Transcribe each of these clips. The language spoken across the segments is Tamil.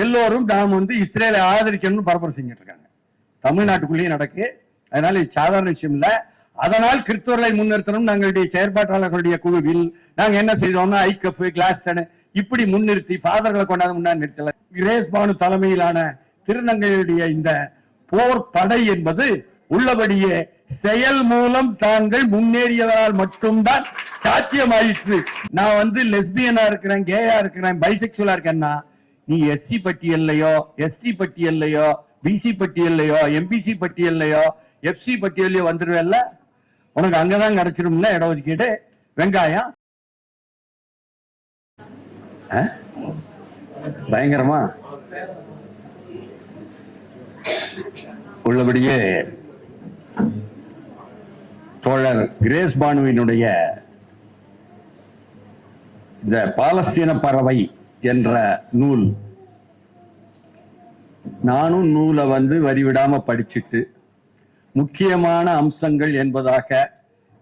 எல்லோரும் நாம் வந்து இஸ்ரேலை ஆதரிக்கணும்னு பரப்புரை செஞ்சுட்டு இருக்காங்க தமிழ்நாட்டுக்குள்ளேயும் நடக்கு. அதனால இது சாதாரண விஷயம் இல்லை. அதனால் கிறிஸ்தவர்களை முன்னிறுத்தணும் நாங்களுடைய செயற்பாட்டாளர்களுடைய குழுவில் நாங்க என்ன செய்தோம்னா ஐகப் கிளாஸ்டன் இப்படி முன்னிறுத்தி ஃபாதர்களை கொண்டாந்து முன்னாடி நிறுத்தல. கிரேஸ் பானு தலைமையிலான திருநங்கையுடைய இந்த போர் படை என்பது உள்ளபடியே செயல் மூலம் தாங்கள் முன்னேறியதனால் மட்டும்தான் சாத்தியமாயிற்று. நான் வந்து லெஸ்பியனா இருக்கிறேன் கேயா இருக்கிறேன் பைசெக்சுவலா இருக்கேன்னா நீ எஸ்சி பட்டியல்லையோ எஸ்டி பட்டியல்லையோ பிசி பட்டியல்லையோ எம்பிசி பட்டியல்லையோ எஃப்சி பட்டியல்லையோ வந்துருவேல்ல? உனக்கு அங்கதான் கிடைச்சிரும்ல இடஒதுக்கீடு வெங்காயம்? ஆ? பயங்கரமா? உள்ளபடியே தோழர் கிரேஸ் பானுவினுடைய இந்த பாலஸ்தீன பறவை என்ற நூல். நானும் நூலை வந்து வரிவிடாம படிச்சுட்டு முக்கியமான அம்சங்கள் என்பதாக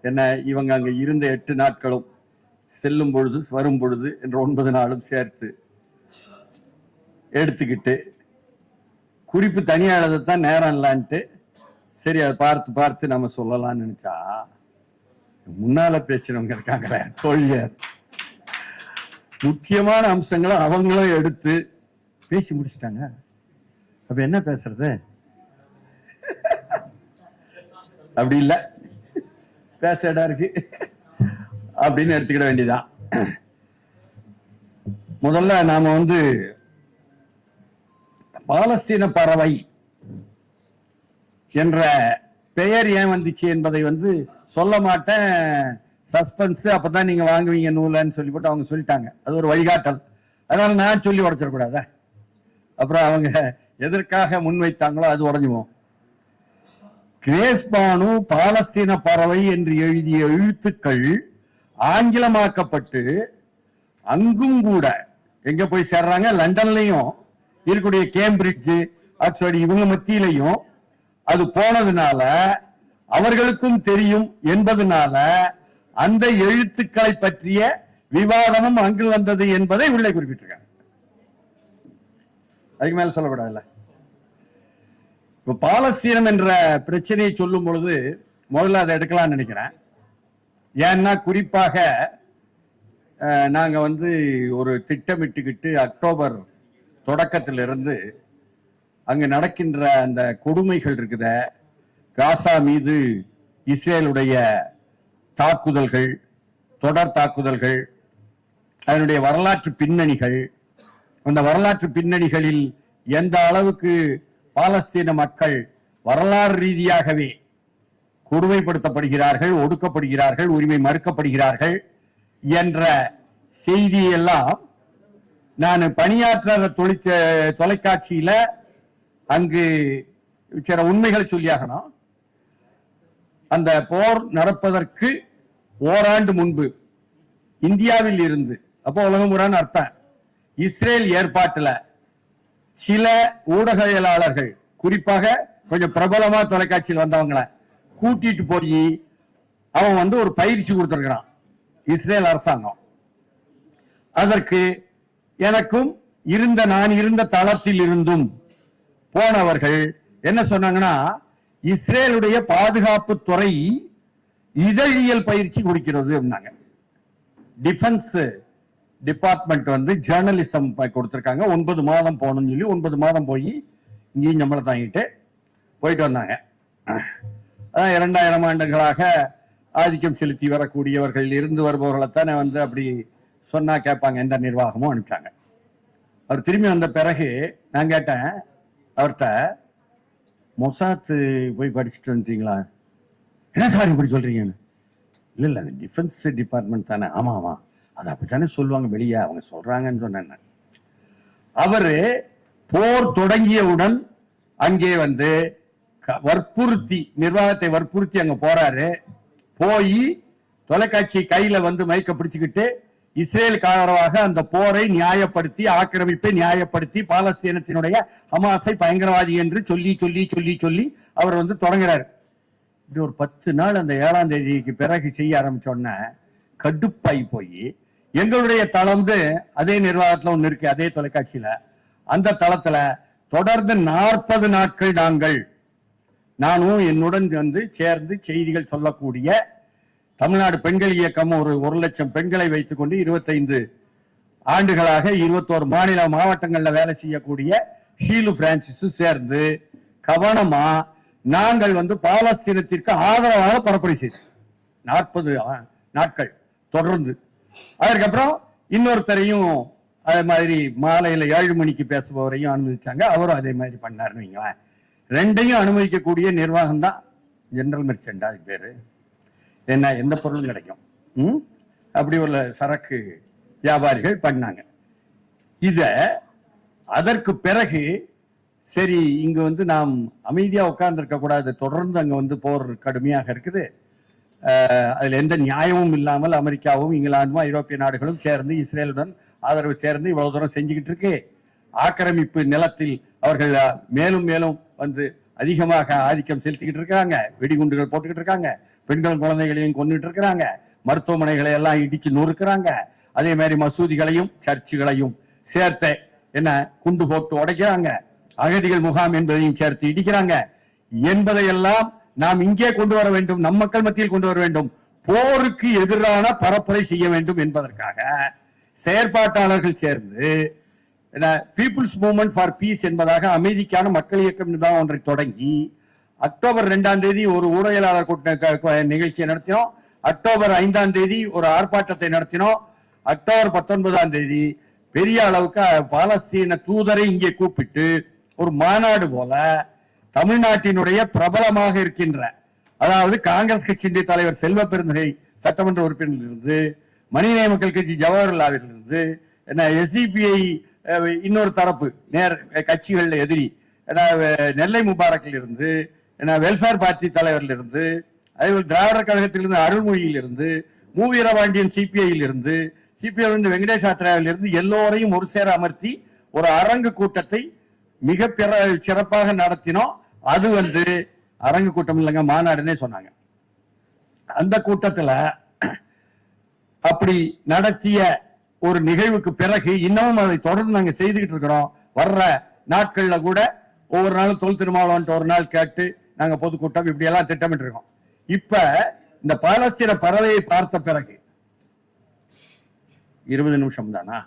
என்ன இவங்க அங்க இருந்த எட்டு நாட்களும் செல்லும் பொழுது வரும் பொழுது என்ற ஒன்பது நாளும் சேர்த்து எடுத்துக்கிட்டு குறிப்பு தனியா எழுதத்தான் நேரம் இல்லான்ட்டு சரி அதை பார்த்து பார்த்து நம்ம சொல்லலாம்னு நினைச்சா முன்னால பேசினவங்க இருக்காங்களே தோழியர் முக்கியமான அம்சங்களை அவங்களும் எடுத்து பேசி முடிச்சிட்டாங்க. அப்ப என்ன பேசுறது? அப்படி இல்ல. பேச இடம் இருக்கு. அப்படின்னு எடுத்துக்கிட வேண்டியதான் முதல்ல நாம வந்து பாலஸ்தீன பறவை என்ற பெயர் ஏன் வந்துச்சு என்பதை வந்து சொல்ல மாட்டேன். சஸ்பென்ஸ் அப்பதான் நீங்க வாங்குவீங்க நூலன்னு சொல்லி போட்டு அவங்க சொல்லிட்டாங்க. அது ஒரு வழிகாட்டல். அதனால நான் சொல்லி உடைச்சிடக்கூடாதா? அப்புறம் அவங்க எதற்காக முன்வைத்தாங்களோ அது உடஞ்சுவோம் கிரேஸ் பானு பாலஸ்தீன பறவை என்று எழுதிய எழுத்துக்கள் ஆங்கிலமாக்கப்பட்டு அங்கும் கூட எங்க போய் சேர்றாங்க? லண்டன்லையும் இருக்கக்கூடிய கேம்பிரிட்ஜ் ஆக்ஸ்போர்டு இவங்க மத்தியிலையும். அது போனதுனால அவர்களுக்கும் தெரியும் என்பதனால அந்த எழுத்துக்களை பற்றிய விவாதமும் அங்கு வந்தது என்பதை உள்ளே குறிப்பிட்டிருக்காங்க. அதுக்கு மேல சொல்லக்கூடாதுல்ல இப்ப பாலஸ்தீனம் என்ற பிரச்சனையை சொல்லும் பொழுது முதல்ல அதை எடுக்கலாம்னு நினைக்கிறேன். ஏன்னா குறிப்பாக நாங்க வந்து ஒரு திட்டமிட்டுக்கிட்டு அக்டோபர் தொடக்கத்திலிருந்து அங்கு நடக்கின்ற அந்த கொடுமைகள் இருக்குத காசா மீது இஸ்ரேலுடைய தாக்குதல்கள் தொடர் தாக்குதல்கள் அதனுடைய வரலாற்று பின்னணிகள். அந்த வரலாற்று பின்னணிகளில் எந்த அளவுக்கு பாலஸ்தீன மக்கள் வரலாறு ரீதியாகவே கொடுமைப்படுத்தப்படுகிறார்கள் ஒடுக்கப்படுகிறார்கள் உரிமை மறுக்கப்படுகிறார்கள் என்ற செய்தியெல்லாம் நான் பணியாற்ற தொழிற்ச தொலைக்காட்சியில அங்கு சில உண்மைகளை சொல்லியாகணும். அந்த போர் நடப்பதற்கு ஓராண்டு முன்பு இந்தியாவில் இருந்து அப்போ உலகம் அர்த்தம் இஸ்ரேல் ஏற்பாட்டில் சில ஊடகவியலாளர்கள் குறிப்பாக கொஞ்சம் பிரபலமா தொலைக்காட்சியில் வந்தவங்கள கூட்டிட்டு போய் அவன் வந்து ஒரு பயிற்சி கொடுத்துருக்கிறான் இஸ்ரேல் அரசாங்கம். அதற்கு எனக்கும் இருந்த நான் இருந்த தளத்தில் இருந்தும் போனவர்கள் என்ன சொன்னாங்கன்னா இஸ்ரேலுடைய பாதுகாப்பு துறை இதழியல் பயிற்சி கொடுக்கிறது அப்படின்னாங்க. டிஃபென்ஸ் டிபார்ட்மெண்ட் வந்து ஜேர்னலிசம் கொடுத்துருக்காங்க. ஒன்பது மாதம் போகணும்னு சொல்லி ஒன்பது மாதம் போய் இங்கேயும் சம்பளம் தாங்கிட்டு போயிட்டு வந்தாங்க. அதான் இரண்டாயிரம் ஆண்டுகளாக ஆதிக்கம் செலுத்தி வரக்கூடியவர்கள் இருந்து வருபவர்களைத்தானே வந்து அப்படி சொன்னா கேட்பாங்க. எந்த நிர்வாகமும் அனுப்பிச்சாங்க அவர் திரும்பி வந்த பிறகு நான் கேட்டேன் அவர்கிட்ட மொசாத்து போய் படிச்சுட்டு வந்துட்டீங்களா? என்ன சார் இப்படி சொல்றீங்கன்னு? இல்ல இல்ல அது டிஃபென்ஸ் டிபார்ட்மெண்ட் தானே. ஆமா ஆமா. அது அப்படித்தானே சொல்லுவாங்க வெளியே. அவங்க சொல்றாங்கன்னு சொன்னேன் அவரு போர் தொடங்கியவுடன் அங்கே வந்து க- வற்புறுத்தி நிர்வாகத்தை வற்புறுத்தி அங்க போறாரு. போய் தொலைக்காட்சி கையில வந்து மயக்க பிடிச்சுக்கிட்டு இஸ்ரேலுக்கு ஆதரவாக அந்த போரை நியாயப்படுத்தி ஆக்கிரமிப்பை நியாயப்படுத்தி பாலஸ்தீனத்தினுடைய ஹமாஸை பயங்கரவாதி என்று சொல்லி சொல்லி சொல்லி சொல்லி அவர் வந்து தொடங்குறாரு. இப்படி ஒரு பத்து நாள் அந்த ஏழாம் தேதிக்கு பிறகு செய்ய ஆரம்பிச்சோன்ன கடுப்பாகி போய் எங்களுடைய தளம் வந்து அதே நிர்வாகத்துல ஒன்று இருக்கு அதே தொலைக்காட்சியில. அந்த தளத்துல தொடர்ந்து நாற்பது நாட்கள் நாங்கள் நானும் என்னுடன் வந்து சேர்ந்து செய்திகள் சொல்லக்கூடிய தமிழ்நாடு பெண்கள் இயக்கம் ஒரு ஒரு லட்சம் பெண்களை வைத்துக்கொண்டு இருபத்தைந்து ஆண்டுகளாக இருபத்தோரு மாநில மாவட்டங்கள்ல வேலை செய்யக்கூடிய ஷீலு பிரான்சிஸும் சேர்ந்து கவனமா நாங்கள் வந்து பாலஸ்தீனத்திற்கு ஆதரவாக பரப்புரை செய்தோம். நாற்பது நாட்கள் தொடர்ந்து. அதற்கப்புறம் இன்னொருத்தரையும் அதே மாதிரி மாலையில ஏழு மணிக்கு பேசுபவரையும் அனுமதிச்சாங்க. அவரும் அதே மாதிரி பண்ணாருன்னு வைங்களேன். ரெண்டையும் அனுமதிக்கக்கூடிய நிர்வாகம் தான் ஜென்ரல் மெர்ச்சன்ட் அது பேரு. என்ன எந்த பொருளும் கிடைக்கும். ம்? அப்படி உள்ள சரக்கு வியாபாரிகள் பண்ணாங்க. இத அதற்கு பிறகு சரி இங்க வந்து நாம் அமைதியா உட்கார்ந்துருக்க கூடாது. தொடர்ந்து அங்க வந்து போர் கடுமையாக இருக்குது. அதுல எந்த நியாயமும் இல்லாமல் அமெரிக்காவும் இங்கிலாந்தும் ஐரோப்பிய நாடுகளும் சேர்ந்து இஸ்ரேலுடன் ஆதரவு சேர்ந்து இவ்வளவு தூரம் செஞ்சுக்கிட்டு இருக்கு. ஆக்கிரமிப்பு நிலத்தில் அவர்கள் மேலும் மேலும் வந்து அதிகமாக ஆதிக்கம் செலுத்திக்கிட்டு இருக்காங்க வெடிகுண்டுகள் போட்டுக்கிட்டு இருக்காங்க. பெண்கள் குழந்தைகளையும் கொண்டுட்டு இருக்கிறாங்க. மருத்துவமனைகளை எல்லாம் இடிச்சு நொறுக்கிறாங்க. அதே மாதிரி மசூதிகளையும் சர்ச்சுகளையும் சேர்த்த என்ன குண்டு போட்டு உடைக்கிறாங்க. அகதிகள் முகாம் என்பதையும் சேர்த்து இடிக்கிறாங்க. என்பதையெல்லாம் நாம் இங்கே கொண்டு வர வேண்டும் நம் மக்கள் மத்தியில் கொண்டு வர வேண்டும். போருக்கு எதிரான பரப்புரை செய்ய வேண்டும் என்பதற்காக செயற்பாட்டாளர்கள் சேர்ந்து பீப்புள்ஸ் மூவ்மெண்ட் ஃபார் பீஸ் என்பதாக அமைதிக்கான மக்கள் இயக்கம் நிர்வாகம் ஒன்றை தொடங்கி அக்டோபர் ரெண்டாம் தேதி ஒரு ஊடகவியலாளர் கூட்ட நிகழ்ச்சியை நடத்தினோம். அக்டோபர் ஐந்தாம் தேதி ஒரு ஆர்ப்பாட்டத்தை நடத்தினோம். அக்டோபர் பத்தொன்பதாம் தேதி பெரிய அளவுக்கு பாலஸ்தீன தூதரை இங்கே கூப்பிட்டு ஒரு மாநாடு போல தமிழ்நாட்டினுடைய பிரபலமாக இருக்கின்ற அதாவது காங்கிரஸ் கட்சியினுடைய தலைவர் செல்வ பெருந்தகை சட்டமன்ற உறுப்பினரிலிருந்து மனிதநேய மக்கள் கட்சி ஜவஹர்லாலில் இருந்து என்ன எஸ்டிபிஐ இன்னொரு தரப்பு நேர் கட்சிகள் எதிரி நெல்லை முபாரக்கில் இருந்து என்ன வெல்ஃபேர் பார்ட்டி தலைவரில் இருந்து அதேபோல் திராவிடர் கழகத்திலிருந்து அருள்மொழியிலிருந்து மு வீரபாண்டியன் சிபிஐயில் இருந்து சிபிஐ இருந்து வெங்கடேஷ் ஆத்ராவில் இருந்து எல்லோரையும் ஒரு சேர அமர்த்தி ஒரு அரங்கு கூட்டத்தை மிக பிற சிறப்பாக நடத்தினோம். அது வந்து அரங்கு கூட்டம் இல்லைங்க மாநாடுன்னே சொன்னாங்க. அந்த கூட்டத்துல அப்படி நடத்திய ஒரு நிகழ்வுக்கு பிறகு இன்னமும் அதை தொடர்ந்து நாங்க செய்துகிட்டு இருக்கிறோம். வர்ற நாட்கள்ல கூட ஒவ்வொரு நாளும் தொல் திருமாவளவன்ட்டு ஒரு நாள் கேட்டு நாங்க பொதுக்கூட்டம் இப்படி எல்லாம் திட்டமிட்டு இருக்கோம். இப்ப இந்த பாலஸ்தீன பறவையை பார்த்த பிறகு இருபது நிமிஷம் தானா?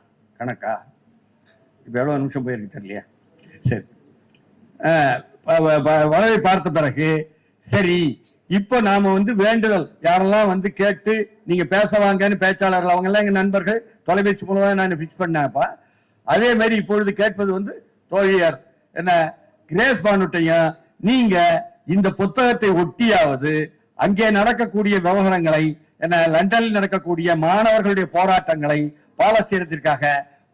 கணக்கா? இப்ப எவ்வளவு நிமிஷம் போயிருக்கு தெரியலையா? சரி. வரவை பார்த்த பிறகு சரி இப்ப நாம வந்து வேண்டுதல் யாரெல்லாம் வந்து கேட்டு நீங்க பேச வாங்கன்னு பேச்சாளர்கள் அவங்க எல்லாம் எங்க நண்பர்கள் தொலைபேசி மூலமா நான் பிக்ஸ் பண்ணப்பா அதே மாதிரி இப்பொழுது கேட்பது வந்து தோழியர். என்ன கிரேஸ் பானுட்டையும் நீங்க இந்த புத்தகத்தை ஒட்டியாவது அங்கே நடக்கக்கூடிய விவகாரங்களை என்ன லண்டனில் நடக்கக்கூடிய மாணவர்களுடைய போராட்டங்களை பாலஸ்தீனத்திற்காக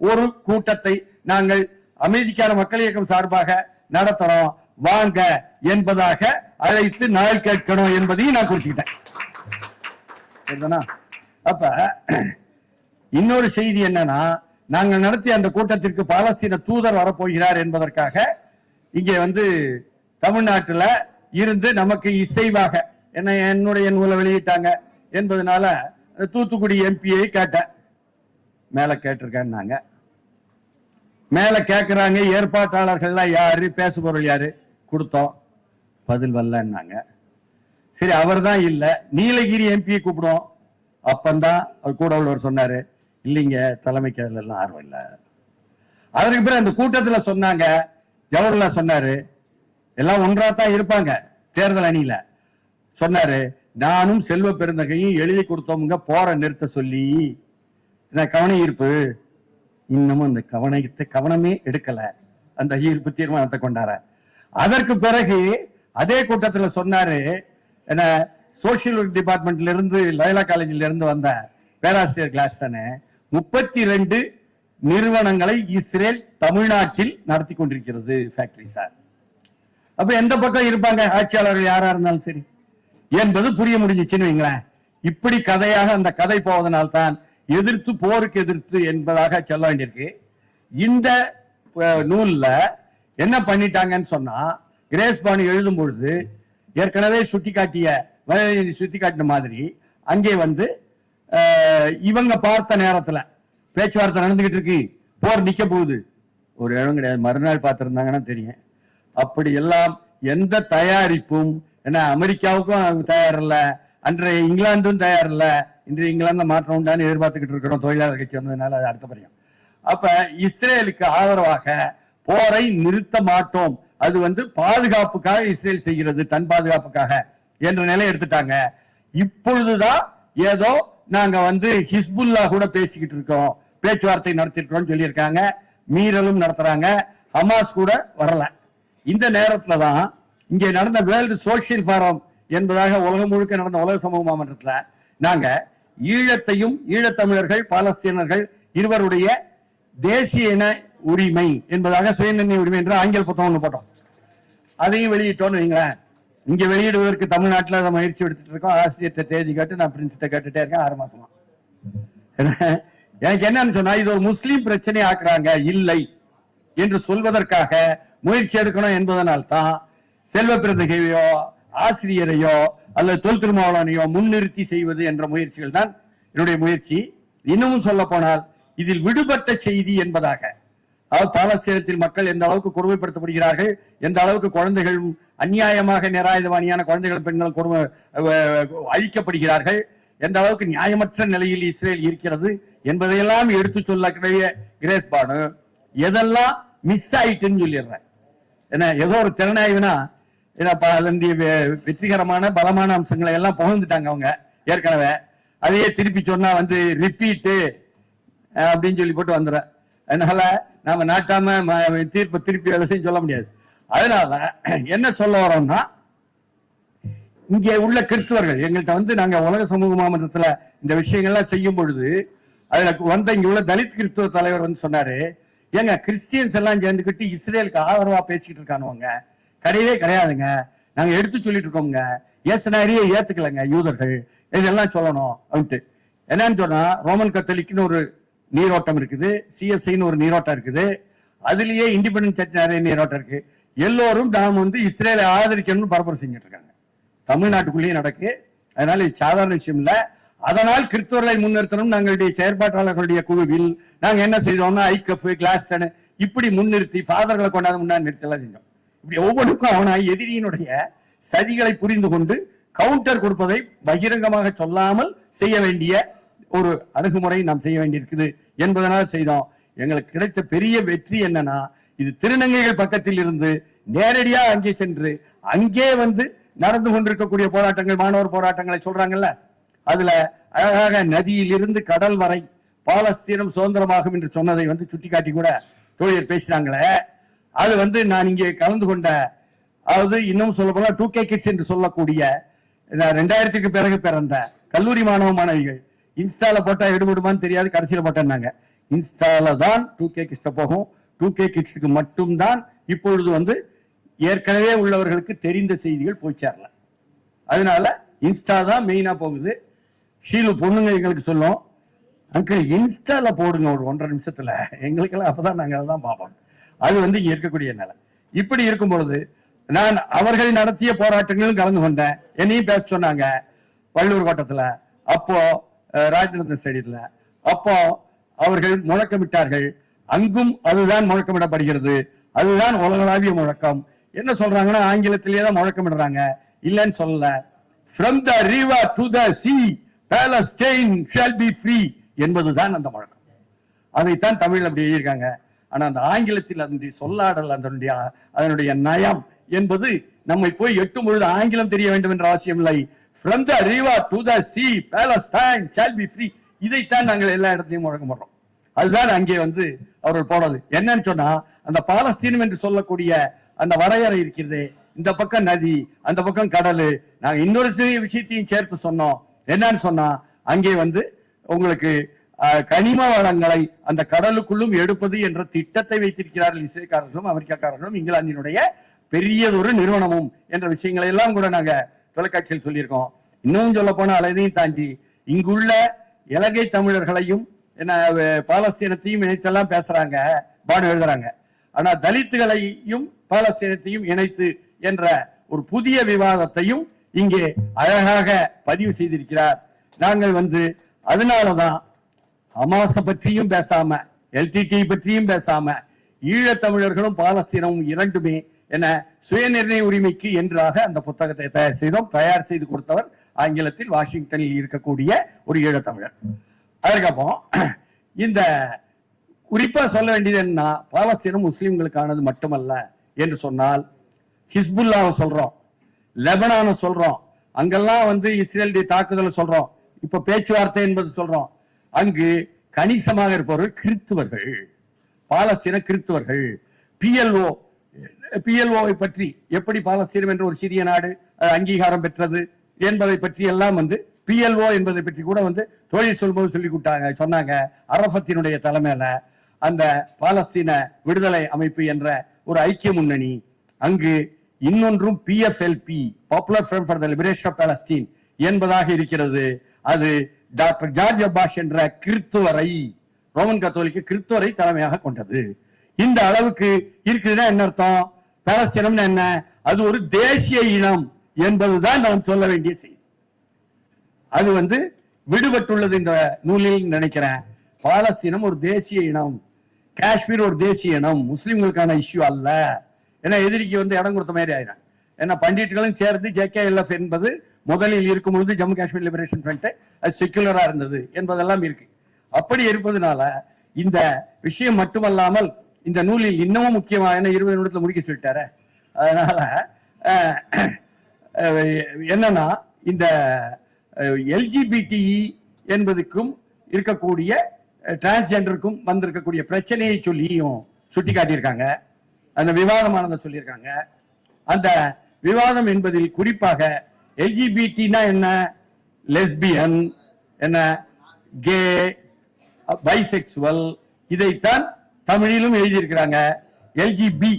ஒரு கூட்டத்தை நாங்கள் அமைதிக்கான மக்கள் இயக்கம் சார்பாக நடத்துறோம். வாங்க என்பதாக அழைத்து நாள் கேட்கணும் என்பதையும் நான் குறிச்சுக்கிட்டேன் அப்ப இன்னொரு செய்தி என்னன்னா நாங்கள் நடத்திய அந்த கூட்டத்திற்கு பாலஸ்தீன தூதர் வரப்போகிறார் என்பதற்காக இங்கே வந்து தமிழ்நாட்டில் இருந்து நமக்கு இசைவாக என்ன என்னுடைய நூலை வெளியிட்டாங்க என்பதனால தூத்துக்குடி எம்பியை கேட்டேன். மேல கேட்டிருக்கேன்னாங்க. மேல கேக்குறாங்க ஏற்பாட்டாளர்கள்லாம் யாரு? பேசுபொருள் யாரு? கொடுத்தோம். பதில் வரலன்னாங்க. சரி அவர் தான் இல்லை. நீலகிரி எம்பியை கூப்பிடுவோம். அப்பந்தான் அவர் கூட உள்ளவர் சொன்னாரு. இல்லைங்க தலைமைக்கு அதுல எல்லாம் ஆர்வம் இல்லை. அதற்கு பிறகு அந்த கூட்டத்துல சொன்னாங்க. ஜவஹர்லால் சொன்னாரு. எல்லாம் ஒன்றா தான் இருப்பாங்க. தேர்தல் அணியில. சொன்னாரு நானும் செல்வ பெருந்தகையும் எழுதி கொடுத்தோமுங்க போற நிறுத்த சொல்லி. என்ன கவன ஈர்ப்பு இன்னமும் அந்த கவனத்தை கவனமே எடுக்கல. அந்த ஈர்ப்பு தீர்மானத்தை கொண்டார. அதற்கு பிறகு அதே கூட்டத்துல சொன்னாரு என்ன சோசியல் ஒர்க் டிபார்ட்மெண்ட்ல இருந்து லயலா காலேஜ்ல இருந்து வந்த பேராசிரியர் கிளாஸ்டனு முப்பத்தி ரெண்டு நிறுவனங்களை இஸ்ரேல் தமிழ்நாட்டில் நடத்தி கொண்டிருக்கிறது ஃபேக்டரி சார் அப்ப எந்த பக்கம் இருப்பாங்க? ஆட்சியாளர்கள் யாரா இருந்தாலும் சரி. என்பது புரிய முடிஞ்சுச்சுன்னு வைங்களேன். இப்படி கதையாக அந்த கதை போவதனால்தான் எதிர்த்து போருக்கு எதிர்த்து என்பதாக சொல்ல வேண்டியிருக்கு. இந்த நூலில் நூல்ல என்ன பண்ணிட்டாங்கன்னு சொன்னா கிரேஸ் பானு எழுதும் பொழுது ஏற்கனவே சுட்டி காட்டிய சுட்டி காட்டின மாதிரி அங்கே வந்து இவங்க பார்த்த நேரத்துல பேச்சுவார்த்தை நடந்துகிட்டு இருக்கு போர் நிக்க போகுது. ஒரு இடம் கிடையாது மறுநாள் பார்த்துருந்தாங்கன்னா தெரியும். அப்படி எல்லாம் எந்த தயாரிப்பும் ஏன்னா அமெரிக்காவுக்கும் தயாரில்லை அன்றைய இங்கிலாந்தும் தயார் இன்று இங்கிலாந்து மாற்றம் உண்டான்னு எதிர்பார்த்துக்கிட்டு இருக்கிறோம். தொழிலாளர் கட்சி வந்ததுனால அது அடுத்த பரியம். அப்ப இஸ்ரேலுக்கு ஆதரவாக போரை நிறுத்த மாட்டோம். அது வந்து பாதுகாப்புக்காக இஸ்ரேல் செய்கிறது தன் பாதுகாப்புக்காக என்ற நிலை எடுத்துட்டாங்க. இப்பொழுதுதான் ஏதோ நாங்க வந்து ஹிஸ்புல்லா கூட பேசிக்கிட்டு இருக்கோம். பேச்சுவார்த்தை நடத்திருக்கிறோம் சொல்லியிருக்காங்க. மீறலும் நடத்துறாங்க. ஹமாஸ் கூட வரல. இந்த நேரத்துல தான் இங்கே நடந்த வேர்ல்டு சோசியல் ஃபாரம் என்பதாக உலகம் முழுக்க நடந்த உலக சமூக மாமன்றத்தில் நாங்கள் ஈழத்தையும் ஈழத்தமிழர்கள் பாலஸ்தீனர்கள் இருவருடைய தேசிய இன உரிமை என்பதாக சுயநிர்ணய உரிமை என்று ஆங்கில புத்தகம் ஒன்று போட்டோம். அதையும் வெளியிட்டோம்னு வைங்களேன். இங்க வெளியிடுவதற்கு தமிழ்நாட்டுல அதை முயற்சி எடுத்துட்டு இருக்கோம். ஆசிரியத்தை தேதி கேட்டு நான் பிரின்ஸ்ட கேட்டுட்டே இருக்கேன். ஆறு மாசமா. எனக்கு என்னன்னு சொன்னா இது ஒரு முஸ்லீம் பிரச்சனை ஆக்குறாங்க. இல்லை என்று சொல்வதற்காக முயற்சி எடுக்கணும் என்பதனால் தான் செல்வ பிரதிகையோ ஆசிரியரையோ அல்லது தொல் திருமாவளவனையோ முன்னிறுத்தி செய்வது என்ற முயற்சிகள் தான் என்னுடைய முயற்சி. இன்னமும் சொல்ல போனால் இதில் விடுபட்ட செய்தி என்பதாக. அதாவது பாலஸ்தீனத்தில் மக்கள் எந்த அளவுக்கு கொடுமைப்படுத்தப்படுகிறார்கள் எந்த அளவுக்கு குழந்தைகள் அந்நியாயமாக நிராயுதபாணியான குழந்தைகள் பெண்கள் கொடுமை அழிக்கப்படுகிறார்கள் எந்த அளவுக்கு நியாயமற்ற நிலையில் இஸ்ரேல் இருக்கிறது என்பதையெல்லாம் எடுத்து சொல்லக்கூடிய கிரேஸ் பானு எதெல்லாம் மிஸ் ஆயிட்டுன்னு சொல்லிடுறேன். என்ன ஏதோ ஒரு திறனாய்வுனா ஏன்னா அதனுடைய வெற்றிகரமான பலமான அம்சங்களை எல்லாம் புகழ்ந்துட்டாங்க அவங்க ஏற்கனவே. அதையே திருப்பி சொன்னா வந்து ரிப்பீட்டு அப்படின்னு சொல்லி போட்டு வந்துடுறேன் அதனால நாம நாட்டாம தீர்ப்பு திருப்பி எதையும் சொல்ல முடியாது. அதனால என்ன சொல்ல வரோம்னா இங்கே உள்ள கிறிஸ்துவர்கள் எங்கள்கிட்ட வந்து நாங்க உலக சமூக மாமன்றத்துல இந்த விஷயங்கள்லாம் செய்யும் பொழுது அதுல வந்த இங்க உள்ள தலித் கிறிஸ்துவ தலைவர் வந்து சொன்னாரு ஏங்க கிறிஸ்டியன்ஸ் எல்லாம் சேர்ந்துக்கிட்டு இஸ்ரேலுக்கு ஆதரவா பேசிக்கிட்டு இருக்கானுவங்க. கிடையவே கிடையாதுங்க. நாங்க எடுத்து சொல்லிட்டு இருக்கோங்க ஏசனாரியே ஏத்துக்கலங்க யூதர்கள். இதெல்லாம் சொல்லணும் அப்படின்ட்டு. என்னன்னு சொன்னா ரோமன் கத்தோலிக்னு ஒரு நீரோட்டம் இருக்குது. சிஎஸ்ஐன்னு ஒரு நீரோட்டம் இருக்குது. அதுலயே இண்டிபெண்டன்ட் சர்ச் நிறைய நீரோட்டம் இருக்கு. எல்லோரும் நாம் வந்து இஸ்ரேலை ஆதரிக்கணும்னு பரப்புரை செஞ்சுட்டு இருக்காங்க. தமிழ்நாட்டுக்குள்ளேயே நடக்கு. அதனால இது சாதாரண விஷயம் இல்லை. அதனால் கிறிஸ்தவர்களை முன்னிறுத்தணும் நாங்களுடைய செயற்பாட்டாளர்களுடைய குழுவில் நாங்கள் என்ன செய்தோம்னா ஐக்கஃப் கிளாஸ்டன் இப்படி முன்னிறுத்தி ஃபாதர்களை கொண்டாந்து முன்னாடி நிறுத்தலாம் செஞ்சோம். இப்படி ஒவ்வொன்றுக்கும் அவனா எதிரியினுடைய சதிகளை புரிந்து கொண்டு கவுண்டர் கொடுப்பதை பகிரங்கமாக சொல்லாமல் செய்ய வேண்டிய ஒரு அணுகுமுறை நாம் செய்ய வேண்டியிருக்குது என்பதனால் செய்தோம். எங்களுக்கு கிடைத்த பெரிய வெற்றி என்னன்னா இது திருநங்கைகள் பக்கத்தில் இருந்து நேரடியா அங்கே சென்று அங்கே வந்து நடந்து கொண்டிருக்கக்கூடிய போராட்டங்கள் மாணவர் போராட்டங்களை சொல்றாங்கல்ல? அதுல அழகாக நதியிலிருந்து கடல் வரை பாலஸ்தீனம் சுதந்திரமாகும் என்று சொன்னதை வந்து சுட்டிக்காட்டி கூட தோழியர் பேசினாங்களே. அது வந்து நான் இங்கே கலந்து கொண்ட அதாவது இன்னும் சொல்ல போனா டூ கே கிட்ஸ் என்று சொல்லக்கூடிய ரெண்டாயிரத்துக்கு பிறகு பிறந்த கல்லூரி மாணவ மாணவிகள் இன்ஸ்டால போட்டா எடுபடுமான்னு தெரியாது கடைசியில போட்டேன்னாங்க. இன்ஸ்டால தான் டூ கே கிட்ஸ் போகும். டூ கே கிட்ஸுக்கு மட்டும்தான் இப்பொழுது வந்து ஏற்கனவே உள்ளவர்களுக்கு தெரிந்த செய்திகள் போய் சேரல அதனால இன்ஸ்டா தான் மெயினா போகுது. ஷீலு பொண்ணுங்க எங்களுக்கு சொல்லும் அங்கிள் இன்ஸ்டால போடுங்க ஒரு ஒன்றரை நிமிஷத்துல. எங்களுக்கெல்லாம் அப்பதான் நாங்க அதான் பார்ப்போம். அது வந்து இங்க இருக்கக்கூடிய நிலை. இப்படி இருக்கும் பொழுது நான் அவர்கள் நடத்திய போராட்டங்களிலும் கலந்து கொண்டேன். என்னையும் பேச சொன்னாங்க. வள்ளூர் கோட்டத்துல. அப்போ அஹ், ராஜரத்ன ஸ்டேடியத்துல. அப்போ அவர்கள் முழக்கமிட்டார்கள். அங்கும் அதுதான் முழக்கமிடப்படுகிறது. அதுதான் உலகளாவிய முழக்கம். என்ன சொல்றாங்கன்னா ஆங்கிலத்திலேயே தான் முழக்கமிடுறாங்க. இல்லைன்னு சொல்லல. From the river to the sea palestine shall be free என்பதுதான் அந்த முழக்கம். அதைத்தான் தமிழ் அப்படி எழுதியிருக்காங்க. ஆனால் அந்த ஆங்கிலத்தில் அதனுடைய சொல்லாடல் அதனுடைய அதனுடைய நயம் என்பது நம்மை போய் எட்டும் பொழுது ஆங்கிலம் தெரிய வேண்டும் என்ற அவசியம் இல்லை from the river the sea palace palestine shall be free இதைத்தான் நாங்கள் எல்லா இடத்தையும் முழங்க போடுறோம் அதுதான் அங்கே வந்து அவர்கள் போனது. என்னன்னு சொன்னா அந்த பாலஸ்தீனம் என்று சொல்லக்கூடிய அந்த வரையறை இருக்கிறது இந்த பக்கம் நதி அந்த பக்கம் கடல். நாங்கள் இன்னொரு சிறிய விஷயத்தையும் சேர்த்து சொன்னோம். என்னன்னு சொன்னா அங்கே வந்து உங்களுக்கு கனிம வளங்களை அந்த கடலுக்குள்ளும் எடுப்பது என்ற திட்டத்தை வைத்திருக்கிறார்கள் இசைக்காரர்களும் அமெரிக்காக்காரர்களும் இங்கிலாந்தினுடைய பெரியதொரு நிறுவனமும் என்ற விஷயங்களை எல்லாம் கூட நாங்க தொலைக்காட்சியில் சொல்லியிருக்கோம். இன்னும் சொல்ல போனால் அதையும் தாண்டி இங்குள்ள இலங்கை தமிழர்களையும் என்ன பாலஸ்தீனத்தையும் இணைத்தெல்லாம் பேசுறாங்க பாடம் எழுதுறாங்க. ஆனா தலித்துகளையும் பாலஸ்தீனத்தையும் இணைத்து என்ற ஒரு புதிய விவாதத்தையும் இங்கே அழகாக பதிவு செய்திருக்கிறார். நாங்கள் வந்து அதனாலதான் அமாவாசை பற்றியும் பேசாம எல்டிடி பற்றியும் பேசாம ஈழத்தமிழர்களும் பாலஸ்தீனமும் இரண்டுமே என்ன சுயநிர்ணய உரிமைக்கு என்றாக அந்த புத்தகத்தை தயார் செய்தோம். தயார் செய்து கொடுத்தவர் ஆங்கிலத்தில் வாஷிங்டனில் இருக்கக்கூடிய ஒரு ஈழத்தமிழர். அதுக்கப்புறம் இந்த குறிப்பா சொல்ல வேண்டியது என்ன பாலஸ்தீனம் முஸ்லிம்களுக்கானது மட்டுமல்ல என்று சொன்னால் ஹிஸ்புல்லாவை சொல்றோம் லெபனான சொல்றோம் அங்கெல்லாம் வந்து இஸ்ரேலுடைய தாக்குதலை சொல்றோம் இப்ப பேச்சுவார்த்தை என்பது சொல்றோம். அங்கு கணிசமாக இருப்பவர்கள் கிறித்துவர்கள். பாலஸ்தீன கிறித்துவர்கள். பிஎல்ஓ பிஎல்ஓவை பற்றி எப்படி பாலஸ்தீனம் என்ற ஒரு சிறிய நாடு அங்கீகாரம் பெற்றது என்பதை பற்றி எல்லாம் வந்து பிஎல்ஓ என்பதை பற்றி கூட வந்து தொழில் சொல்லும்போது சொல்லி கொடுத்தாங்க சொன்னாங்க. அரபத்தினுடைய தலைமையில அந்த பாலஸ்தீன விடுதலை அமைப்பு என்ற ஒரு ஐக்கிய முன்னணி. அங்கு இன்னொன்றும் PFLP popular front for the liberation of Palestine என்பதாக இருக்கிறது. அது டாக்டர் ஜார்ஜ் அபாஷ் என்ற கிறித்துவரை ரோமன் கத்தோலிக்க கிறித்துவரை தலைமையாக கொண்டது. இந்த அளவுக்கு இருக்குதுன்னா என்ன அர்த்தம்? பாலஸ்தீனம்னு என்ன? அது ஒரு தேசிய இனம் என்பதுதான் நான் சொல்ல வேண்டிய செய்தி. அது வந்து விடுபட்டுள்ளது இந்த நூலில் நினைக்கிறேன். பாலஸ்தீனம் ஒரு தேசிய இனம். காஷ்மீர் ஒரு தேசிய இனம். முஸ்லிம்களுக்கான இஷ்யூ அல்ல. ஏன்னா எதிரிக்கு வந்து இடம் கொடுத்த மாதிரி ஆயிடும் ஏன்னா பண்டிட்டுகளும் சேர்ந்து ஜேகேஎல்எஃப் என்பது முதலில் இருக்கும் பொழுது ஜம்மு காஷ்மீர் லிபரேஷன் ஃப்ரண்ட் அது செக்குலரா இருந்தது என்பதெல்லாம் இருக்கு. அப்படி இருப்பதனால இந்த விஷயம் மட்டுமல்லாமல் இந்த நூலில் இன்னமும் முக்கியமான இருபது நிமிடத்துல முடிக்க சொல்லிட்டாரு. அதனால என்னன்னா இந்த எல்ஜிபிடி என்பதுக்கும் இருக்கக்கூடிய டிரான்ஸ்ஜெண்டருக்கும் வந்திருக்கக்கூடிய பிரச்சனையை சொல்லியும் சுட்டி காட்டியிருக்காங்க அந்த விவாதமானதை சொல்லியிருக்காங்க. அந்த விவாதம் என்பதில் குறிப்பாக எல்ஜிபிடினா என்ன? லெஸ்பியன் என்ன? கே பைசெக்சுவல் இதைத்தான் தமிழிலும் எழுதியிருக்கிறாங்க. எல்ஜிபி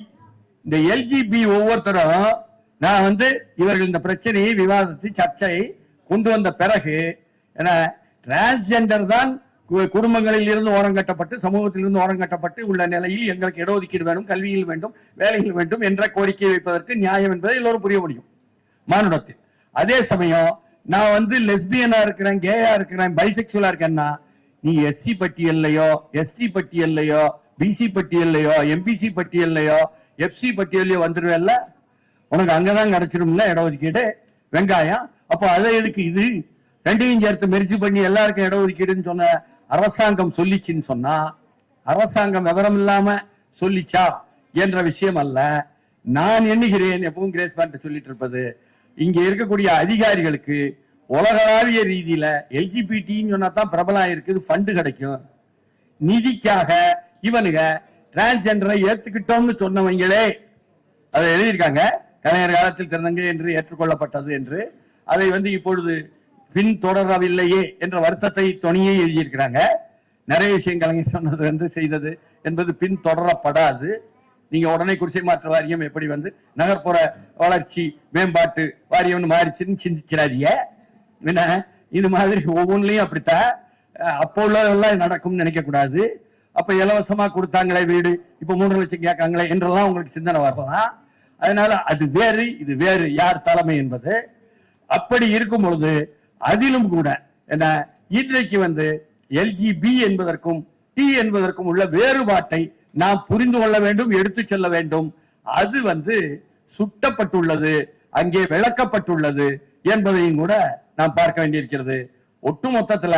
இந்த எல்ஜிபி ஒவ்வொருத்தரும் நான் வந்து இவர்கள் இந்த பிரச்சனையை விவாதத்தை சர்ச்சையை கொண்டு வந்த பிறகு ஏன்னா டிரான்ஸ்ஜெண்டர் தான் கு- குடும்பங்களில் இருந்து ஓரங்கட்டப்பட்டு சமூகத்திலிருந்து ஓரங்கட்டப்பட்டு உள்ள நிலையில் எங்களுக்கு இடஒதுக்கீடு வேண்டும் கல்வியில் வேண்டும் வேலையில் வேண்டும் என்ற கோரிக்கை வைப்பதற்கு நியாயம் என்பதை எல்லோரும் புரிய முடியும். மானுடத்தில். அதே சமயம் நான் வந்து லெஸ்பியனா இருக்கிறேன் கேயா இருக்கிறேன் பைசெக்சுவலா இருக்கேன்னா நீ எஸ்சி பட்டியல்லையோ எஸ்டி பட்டியல்லையோ பிசி பட்டியல்லையோ எம்பிசி பட்டியல்லையோ எஃப்சி பட்டியல்லையோ வந்துடுவேல்ல உனக்கு அங்கதான் கிடைச்சிரும்ல இடஒதுக்கீடு? வெங்காயம். அப்போ அதை எதுக்கு இது? ரெண்டையும் சேர்த்து மெரிச்சு பண்ணி எல்லாருக்கும் இடஒதுக்கீடுன்னு சொன்ன அரசாங்கம் சொல்லிச்சுன்னு சொன்னா அரசாங்கம் விவரம் இல்லாம சொல்லிச்சா என்ற விஷயம் அல்ல. நான் எண்ணுகிறேன் எப்பவும் கிரேஸ் பாண்ட் சொல்லிட்டு இருப்பது. இங்க இருக்கக்கூடிய அதிகாரிகளுக்கு உலகளாவிய ரீதியில எல்ஜிபிடின்னு சொன்னா தான் பிரபலம் இருக்குது ஃபண்டு கிடைக்கும். நிதிக்காக இவனுங்க டிரான்ஸ்ஜெண்டரை ஏத்துக்கிட்டோம்னு சொன்னவங்களே அதை எழுதியிருக்காங்க. கலைஞர் காலத்தில் திறந்தங்க என்று ஏற்றுக்கொள்ளப்பட்டது என்று. அதை வந்து இப்பொழுது பின் தொடரவில்லையே என்ற வருத்தத்தை துணியே எழுதியிருக்கிறாங்க. நிறைய விஷயம் கலைஞர் சொன்னது என்று செய்தது என்பது பின் தொடரப்படாது. நீங்க உடனே குடிசை மாற்ற வாரியம் எப்படி வந்து நகர்ப்புற வளர்ச்சி மேம்பாட்டு வாரியம்னு மாறிச்சுன்னு சிந்திச்சிடாதீங்க. என்ன? இது மாதிரி ஒவ்வொன்றிலையும் அப்படித்தான் அப்போ உள்ளதெல்லாம் நடக்கும்னு நினைக்கக்கூடாது அப்போ அப்ப இலவசமா கொடுத்தாங்களே வீடு. இப்ப மூன்று லட்சம் கேட்காங்களே என்றெல்லாம் உங்களுக்கு சிந்தனை வரலாம். அதனால அது வேறு இது வேறு. யார் தலைமை என்பது? அப்படி இருக்கும் பொழுது அதிலும் கூட என்ன? இன்றைக்கு வந்து எல்ஜிபி என்பதற்கும் டி என்பதற்கும் உள்ள வேறுபாட்டை நாம் புரிந்து கொள்ள வேண்டும் எடுத்துச் செல்ல வேண்டும். அது வந்து சுட்டப்பட்டுள்ளது அங்கே விளக்கப்பட்டுள்ளது என்பதையும் கூட நாம் பார்க்க வேண்டியிருக்கிறது. ஒட்டுமொத்தத்துல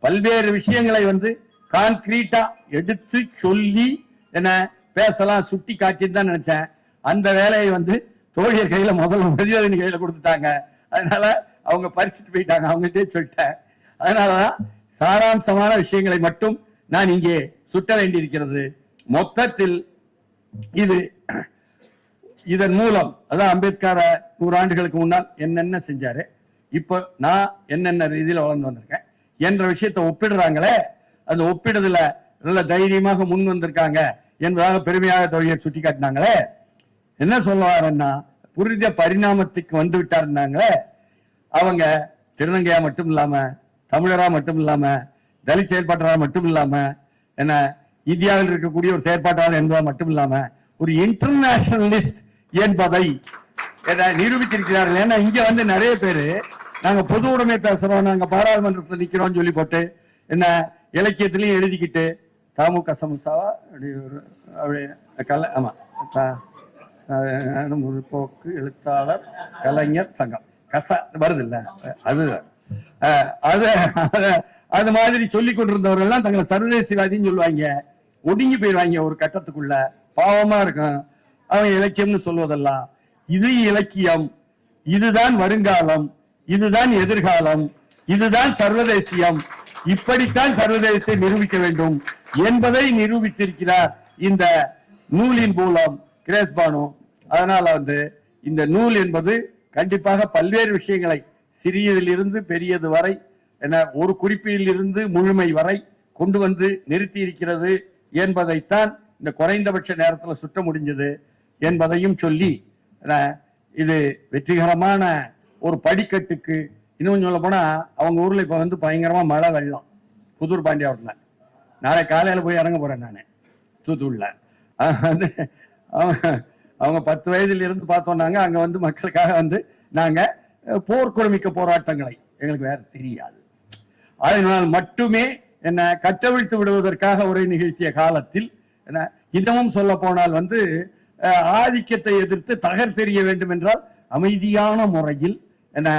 பல்வேறு விஷயங்களை வந்து கான்கிரீட்டா எடுத்து சொல்லி என்ன பேசலாம் சுட்டி காட்டின்னு தான் நினைச்சேன். அந்த வேலையை வந்து தோழியர் கையில முதல்ல மரியாதை கையில கொடுத்துட்டாங்க. அதனால அவங்க பறிச்சுட்டு போயிட்டாங்க அவங்ககிட்டே சொல்லிட்டேன். அதனாலதான் சாராம்சமான விஷயங்களை மட்டும் நான் இங்கே சுட்ட வேண்டியிருக்கிறது. மொத்தத்தில் இது இதன் மூலம் அதான் அம்பேத்கர் நூறு ஆண்டுகளுக்கு முன்னால் என்னென்ன செஞ்சாரு? இப்போ நான் என்னென்ன ரீதியில் வளர்ந்து வந்திருக்கேன் என்ற விஷயத்தை ஒப்பிடுறாங்களே அந்த ஒப்பிடுதல நல்ல தைரியமாக முன் வந்திருக்காங்க என்பதாக பெருமையாக தொழிலை சுட்டி காட்டினாங்களே என்ன சொல்லுவாருன்னா புரித பரிணாமத்துக்கு வந்து விட்டாருன்னாங்களே அவங்க திருநங்கையா மட்டும் இல்லாம தமிழரா மட்டும் இல்லாம தலித் செயல்பாட்டரா மட்டும் இல்லாம என்ன இந்தியாவில் இருக்கக்கூடிய ஒரு செயற்பாட்டாளர் என்பதா மட்டும் இல்லாம ஒரு இன்டர்நேஷனலிஸ்ட் என்பதை நிரூபித்திருக்கிறார்கள். ஏன்னா இங்க வந்து நிறைய பேரு நாங்க பொது உடைமை பேசுறோம் நாங்க பாராளுமன்றத்தில் நிக்கிறோம் சொல்லி போட்டு என்ன இலக்கியத்திலையும் எழுதிக்கிட்டு தாமு கசமுசாவா அப்படி ஒரு ஆமா. முற்போக்கு எழுத்தாளர் கலைஞர் சங்கம். கச வருது இல்ல? அதுதான் அது அது- அது மாதிரி சொல்லி கொண்டிருந்தவர்கள் எல்லாம் தங்களை சர்வதேசவாதின்னு சொல்லுவாங்க. ஒடுங்கி போயிடுவாங்க ஒரு கட்டத்துக்குள்ள. பாவமா இருக்கும். அவன் இலக்கியம்னு சொல்வதெல்லாம். இது இலக்கியம். இதுதான் வருங்காலம். இதுதான் எதிர்காலம். இதுதான் சர்வதேசியம். இப்படித்தான் சர்வதேசத்தை நிரூபிக்க வேண்டும் என்பதை நிரூபித்திருக்கிறார் இந்த நூலின் மூலம் கிரேஸ்பானு அதனால வந்து இந்த நூல் என்பது கண்டிப்பாக பல்வேறு விஷயங்களை சிறியதிலிருந்து பெரியது வரை என ஒரு குறிப்பிலிருந்து முழுமை வரை கொண்டு வந்து நிறுத்தி இருக்கிறது என்பதைத்தான் இந்த குறைந்தபட்ச நேரத்தில் சுற்ற முடிஞ்சது என்பதையும் சொல்லி இது வெற்றிகரமான ஒரு படிக்கட்டுக்கு இன்னும் சொல்ல போனால் அவங்க ஊரில் இப்போ வந்து பயங்கரமாக மழை வெள்ளம் புதூர் பாண்டியாவட்டில் நாளை காலையில் போய் இறங்க போகிறேன் நான் தூத்துக்குடியில் வந்து அவங்க அவங்க பத்து வயதில் இருந்து பார்த்தோன்னாங்க அங்கே வந்து மக்களுக்காக வந்து நாங்கள் அஹ், போர்க்குழமிக்க போராட்டங்களை. எங்களுக்கு வேற தெரியாது. அதனால் மட்டுமே என்ன கட்டவிழ்த்து விடுவதற்காக உரை நிகழ்த்திய காலத்தில் என்ன இன்னமும் சொல்ல போனால் வந்து ஆதிக்கத்தை எதிர்த்து தகர் தெரிய வேண்டும் என்றால் அமைதியான முறையில் என்ன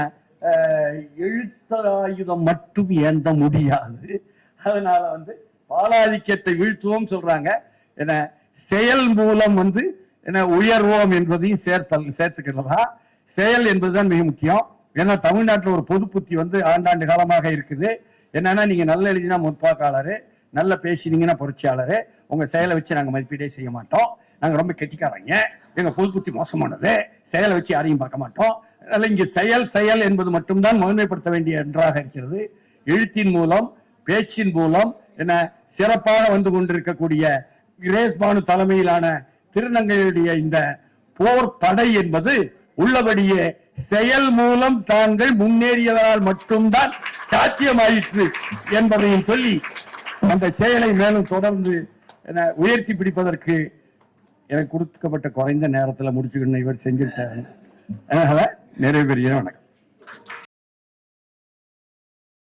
எழுத்தாயுதம் மட்டும் ஏந்த முடியாது. அதனால வந்து பாலாதிக்கத்தை வீழ்த்துவோம் சொல்றாங்க. என்ன செயல் மூலம் வந்து என்ன உயர்வோம் என்பதையும் சேர்த்தல் சேர்த்துக்கிறதா? செயல் என்பதுதான் மிக முக்கியம். ஏன்னா தமிழ்நாட்டில் ஒரு பொது புத்தி வந்து ஆண்டாண்டு காலமாக இருக்குது. என்னன்னா நீங்க நல்ல எழுதினா முற்பாக்காளரு நல்ல பேசினீங்கன்னா புரட்சியாளரு உங்க செயலை வச்சு நாங்க மதிப்பீடே செய்ய மாட்டோம். நாங்க ரொம்ப கெட்டிக்காரங்க. எங்க பொது புத்தி மோசமானது. செயலை வச்சு யாரையும் பார்க்க மாட்டோம். அதனால இங்க செயல் செயல் என்பது மட்டும்தான் முதன்மைப்படுத்த வேண்டிய ஒன்றாக இருக்கிறது. எழுத்தின் மூலம் பேச்சின் மூலம் என்ன சிறப்பாக வந்து கொண்டிருக்கக்கூடிய கிரேஸ் பானு தலைமையிலான திருநங்கையுடைய இந்த போர் படை என்பது உள்ளபடியே செயல் மூலம் தாங்கள் முன்னேறியதால் மட்டும்தான் சாத்தியமாயிற்று என்பதையும் சொல்லி அந்த செயலை மேலும் தொடர்ந்து உயர்த்தி பிடிப்பதற்கு எனக்கு கொடுக்கப்பட்ட குறைந்த நேரத்துல முடிச்சுக்கணும் இவர் செஞ்சுட்டாரு. அதனால நிறைவேறிய பெரிய வணக்கம்.